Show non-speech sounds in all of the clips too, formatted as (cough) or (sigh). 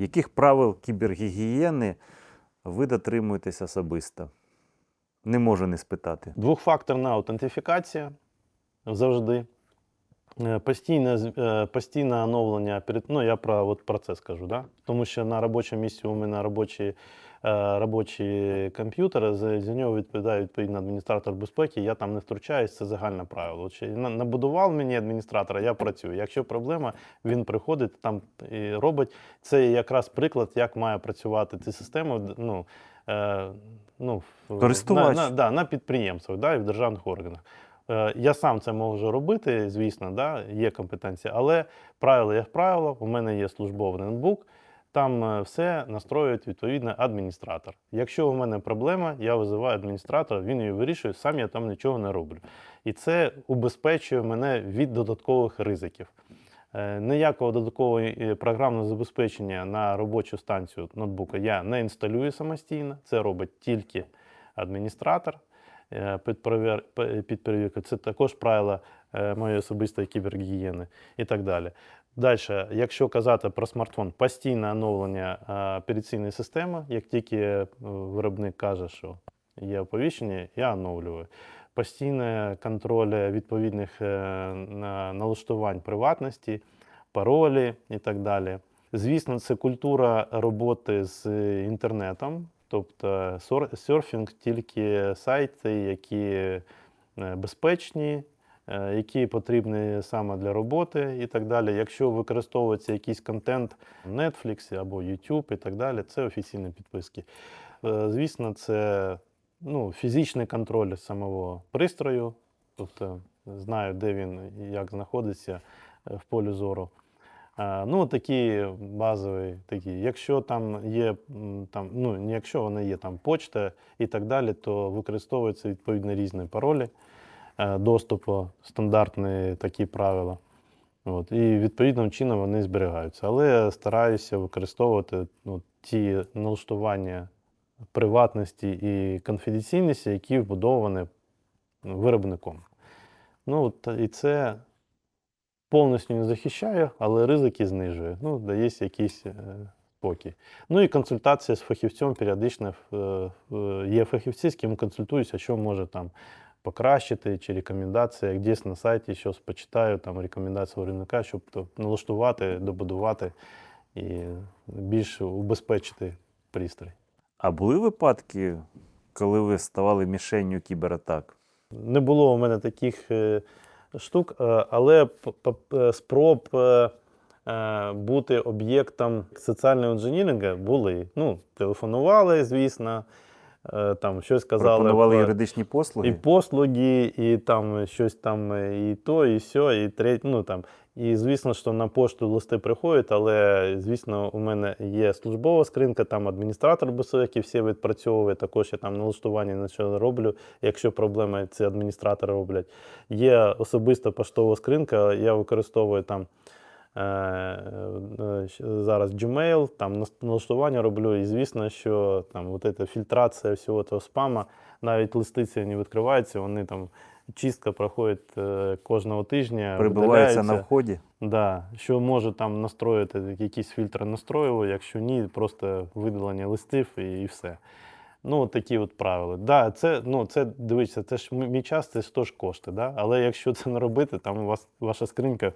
Яких правил кібергігієни ви дотримуєтесь особисто? Не можу не спитати. Двохфакторна аутентифікація завжди. Е, Постійне, е, постійне оновлення. Ну, я про, от про це скажу. Да? Тому що на робочому місці у мене робочий, е, робочий комп'ютер, за, за нього відповідає відповідно адміністратор безпеки, я там не втручаюсь, це загальне правило. На- Набудував мені адміністратора, я працюю. Якщо проблема, він приходить там і робить. Це якраз приклад, як має працювати ця система. Ну, е, ну, Користувач. На, на, да, на підприємствах да, і в державних органах. Е, Я сам це можу робити, звісно, да, є компетенція, але правило як правило, у мене є службовий ноутбук, там е, все настроюють відповідно адміністратор. Якщо у мене проблема, я визиваю адміністратора, він її вирішує, сам я там нічого не роблю. І це убезпечує мене від додаткових ризиків. Е, Ніякого додаткового е, програмного забезпечення на робочу станцію ноутбука я не інсталюю самостійно. Це робить тільки адміністратор під, перевіркою. Це також правила моєї особистої кібергігієни і так далі. Далі, якщо казати про смартфон, постійне оновлення е, операційної системи, як тільки е, виробник каже, що є оповіщення, я оновлюю. Постійний контроль відповідних е, налаштувань приватності, паролі і так далі. Звісно, це культура роботи з інтернетом, тобто серфінг тільки сайти, які е, безпечні, е, які потрібні саме для роботи і так далі. Якщо використовується якийсь контент Netflix або YouTube і так далі, це офіційні підписки. Е, Звісно, це ну, фізичний контроль самого пристрою, тобто знаю, де він і як знаходиться е, в полі зору. Е, Ну, такі базові такі. Якщо там є, там, ну, якщо вона є там почта і так далі, то використовуються відповідно різні паролі е, доступу, стандартні такі правила. От, і відповідним чином вони зберігаються. Але я стараюся використовувати ну, ті налаштування приватності і конфіденційності, які вбудовані виробником. Ну, от, і це повністю не захищає, але ризики знижує. Ну, дає якийсь е, спокій. Ну і консультація з фахівцем періодично е, е, є фахівці, з ким консультуюся, що може там покращити, чи рекомендації, як десь на сайті щось почитаю, там рекомендації виробника, щоб то, налаштувати, добудувати і більш убезпечити пристрій. А були випадки, коли ви ставали мішенню кібератак? Не було у мене таких е, штук, е, але спроб е, бути об'єктом соціального інженірингу були. Ну, телефонували, звісно, там щось казали. Пропонували про- юридичні послуги? і послуги, і там щось там, е, і то, і сьо, і третє. Ну там. І звісно, що на пошту листи приходять, але звісно, у мене є службова скринка, там адміністратор безпеки всі відпрацьовує. Також я там налаштування на що роблю. Якщо проблеми, це адміністратори роблять. Є особиста поштова скринка, я використовую там. Е, е, Зараз Gmail, там налаштування роблю, і звісно, що там от ця фільтрація всього того спама, навіть листиці не відкриваються, вони там чистка проходить е, кожного тижня. Прибуваються на вході? Да, що може там настроїти, якісь фільтри настроював, якщо ні, просто видалення листів і, і все. Ну, такі от правила. Да, це, ну, це дивіться, це ж мій час, це ж теж кошти. Да? Але якщо це не робити, там у вас ваша скринька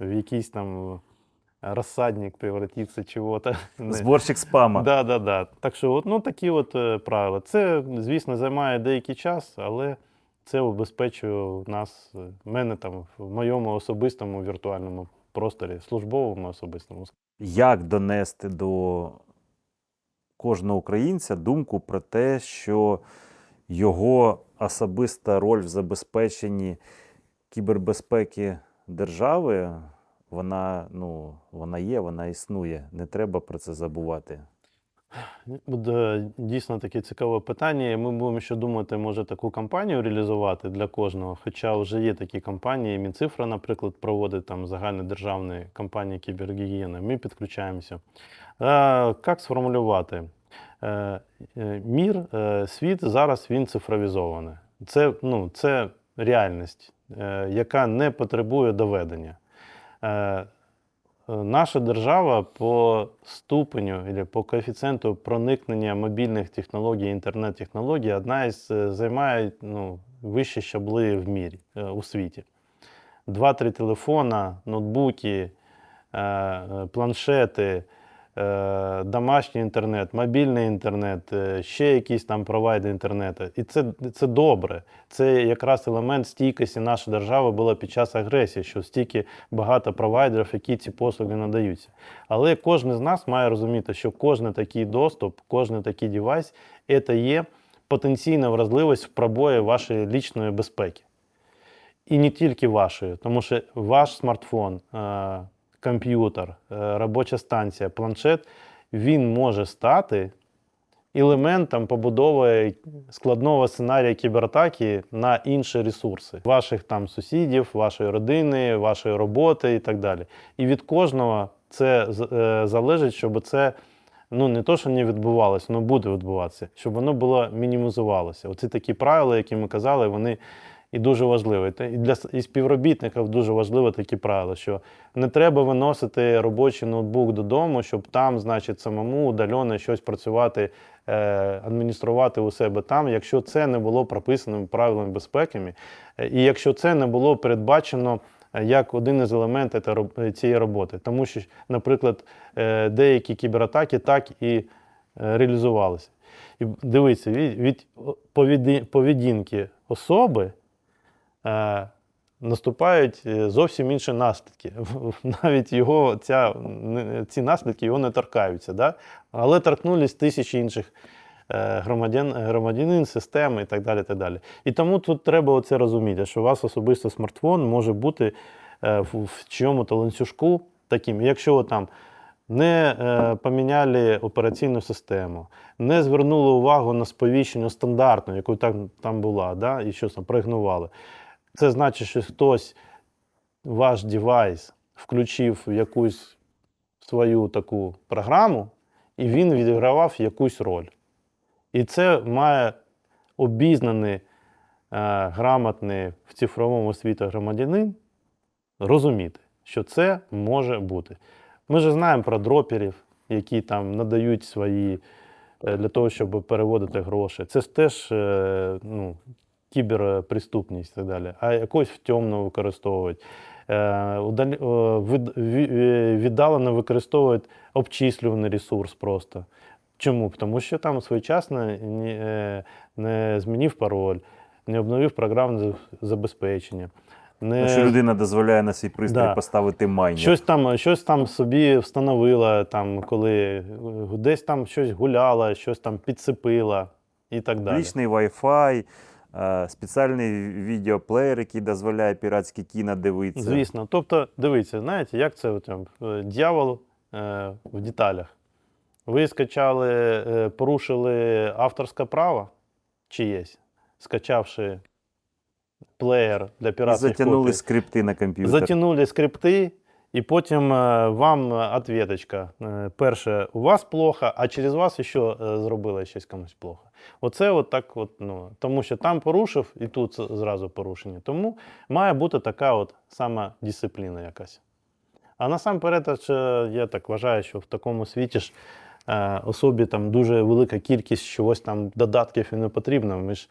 в якийсь там розсадник превратиться чого-то. Зборщик спама. Да, да, да. Так що, от, ну, такі от е, правила. Це, звісно, займає деякий час, але це убезпечує нас, е, мене там в моєму особистому віртуальному просторі, службовому особистому. Як донести до кожного українця думку про те, що його особиста роль в забезпеченні кібербезпеки держави, вона, ну, вона є, вона існує. Не треба про це забувати. Буде дійсно таке цікаве питання. Ми будемо ще думати, може таку кампанію реалізувати для кожного. Хоча вже є такі кампанії. Мінцифра, наприклад, проводить там загальнодержавні кампанії кібергігієни. Ми підключаємося. Е, як сформулювати? Е, е, мір, світ зараз він цифровізований. Це, ну, це реальність, яка не потребує доведення. Е, наша держава по ступеню або по коефіцієнту проникнення мобільних технологій, інтернет-технологій одна із е, займає ну, вищі щабли в мірі е, у світі. Два-три телефона, ноутбуки, планшети, домашній інтернет, мобільний інтернет, е, ще якісь там провайдери інтернету. І це, це добре. Це якраз елемент стійкості нашої держави була під час агресії, що стільки багато провайдерів, які ці послуги надаються. Але кожен з нас має розуміти, що кожен такий доступ, кожен такий девайс це є потенційна вразливість в пробої вашої лічної безпеки. І не тільки вашої, тому що ваш смартфон, е, комп'ютер, е, робоча станція, планшет, він може стати елементом побудови складного сценарія кібератаки на інші ресурси ваших там сусідів, вашої родини, вашої роботи і так далі. І від кожного це е, залежить, щоб це ну не то, що не відбувалося, воно буде відбуватися, щоб воно було мінімізувалося. Оці такі правила, які ми казали, вони і дуже важливі. Та І для і співробітників дуже важливо такі правила, що не треба виносити робочий ноутбук додому, щоб там, значить, самому удалено щось працювати, е, адмініструвати у себе там, якщо це не було прописаним правилами безпеки, і якщо це не було передбачено. е, Як один із елементів цієї роботи, тому що, наприклад, е, деякі кібератаки так і е, реалізувалися. І дивіться, від, поведінки особи наступають е, зовсім інші наслідки. (laughs) Навіть його ця, ці наслідки його не торкаються. Да? Але торкнулись тисячі інших е, громадян, громадянин, системи і так далі. так далі. І тому тут треба оце розуміти, що у вас особисто смартфон може бути е, в, чому-то ланцюжку таким. Якщо там не е, поміняли операційну систему, не звернули увагу на сповіщення стандартну, яку там, там була, да, і що там проігнували. Це значить, що хтось ваш девайс включив в якусь свою таку програму, і він відігравав якусь роль. І це має обізнаний, е, грамотний в цифровому світі громадянин розуміти, що це може бути. Ми ж знаємо про дроперів, які там надають свої е, для того, щоб переводити гроші. Це ж теж е, ну, кіберпреступність і так далі, а якось в темно використовують. Е, Віддалено використовують обчислюваний ресурс просто. Чому? Тому що там своєчасно не, е, змінив пароль, не обновив програмне забезпечення. Не... Ну, що людина дозволяє на свій пристрій Да. поставити майнер. Щось там, щось там собі встановила, там, коли е, десь там щось гуляла, щось там підсипила і так далі. Лічний Wi-Fi, спеціальний відеоплеєр, який дозволяє піратські кіно дивитися. Звісно. Тобто, дивіться, знаєте, як це там, е, дьявол е, в деталях. Ви скачали, е, порушили авторське право чиєсь, скачавши плеєр для піратських затягнули копій. скрипти на комп'ютер. Затягнули скрипти, і потім е, вам ответочка. Е, Перше, у вас плохо, а через вас ще е, зробили щось комусь плохо. Оце от так, от, ну, тому що там порушив, і тут зразу порушення. Тому має бути така от сама дисципліна якась. А насамперед, я так вважаю, що в такому світі ж е, особі там дуже велика кількість чогось там додатків і не потрібно. Ми ж,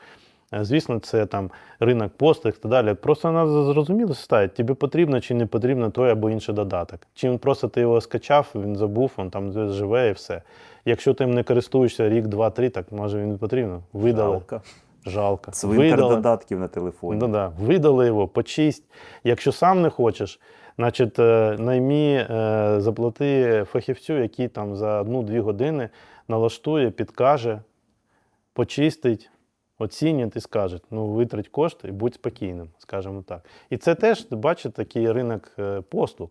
звісно, це там ринок послуг і так далі. Просто треба зрозуміло ставити, тобі потрібно чи не потрібно той або інший додаток. Чи він просто ти його скачав, він забув, він там живе і все. Якщо ти не користуєшся рік, два, три, так може він не потрібно. Видали. Жалко. Жалко. Цвинтар додатків на телефоні. Ну, да. Видали його, почисть. Якщо сам не хочеш, значить е, наймі, е, заплати фахівцю, який там за одну-дві години налаштує, підкаже, почистить, оцінить і скаже, ну витрать кошти і будь спокійним, скажімо так. І це теж, бачите, такий ринок е, послуг.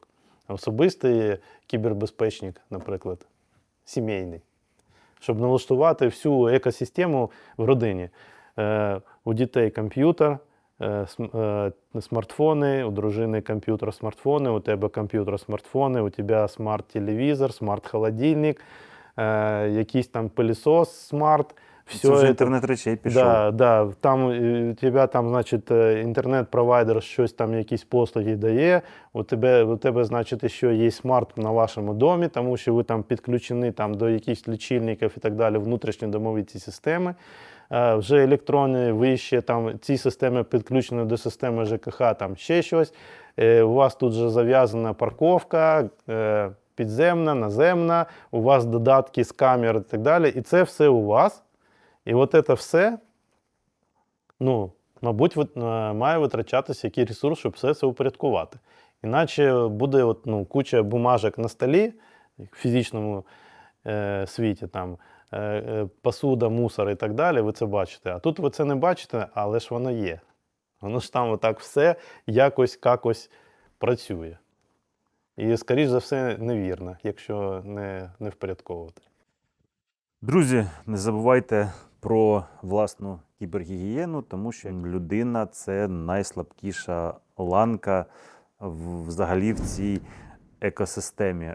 Особистий кібербезпечник, наприклад, сімейний. Щоб налаштувати всю екосистему в родині. Е, у дітей комп'ютер, е, см- смартфони, у дружини комп'ютер, смартфони, у тебе комп'ютер, смартфони, у тебе смарт-телевізор, смарт-холодильник, якийсь там пилісос смарт, Це вже інтернет речей пішов. Да, да, там у тебе там, значить, інтернет-провайдер щось там, якісь послуги дає. У тебе, у тебе, значить, ще є смарт на вашому домі, тому що ви там підключені там, до якихось лічильників і так далі, внутрішньодомові ці системи. Е, Вже електронні, ви ще там ці системи підключені до системи ЖКХ, там ще щось. Е, У вас тут вже зав'язана парковка. е, Підземна, наземна, у вас додатки з камер і так далі. І це все у вас. І от це все, ну, мабуть, е, має витрачатися який ресурс, щоб все це упорядкувати. Іначе буде от, ну, куча бумажок на столі в фізичному е, світі, там, е, е, посуда, мусор і так далі, ви це бачите. А тут ви це не бачите, але ж воно є. Воно ж там отак все якось якось працює. І, скоріш за все, невірно, якщо не, не впорядковувати. Друзі, не забувайте про власну кібергігієну, тому що людина це найслабкіша ланка взагалі в цій екосистемі.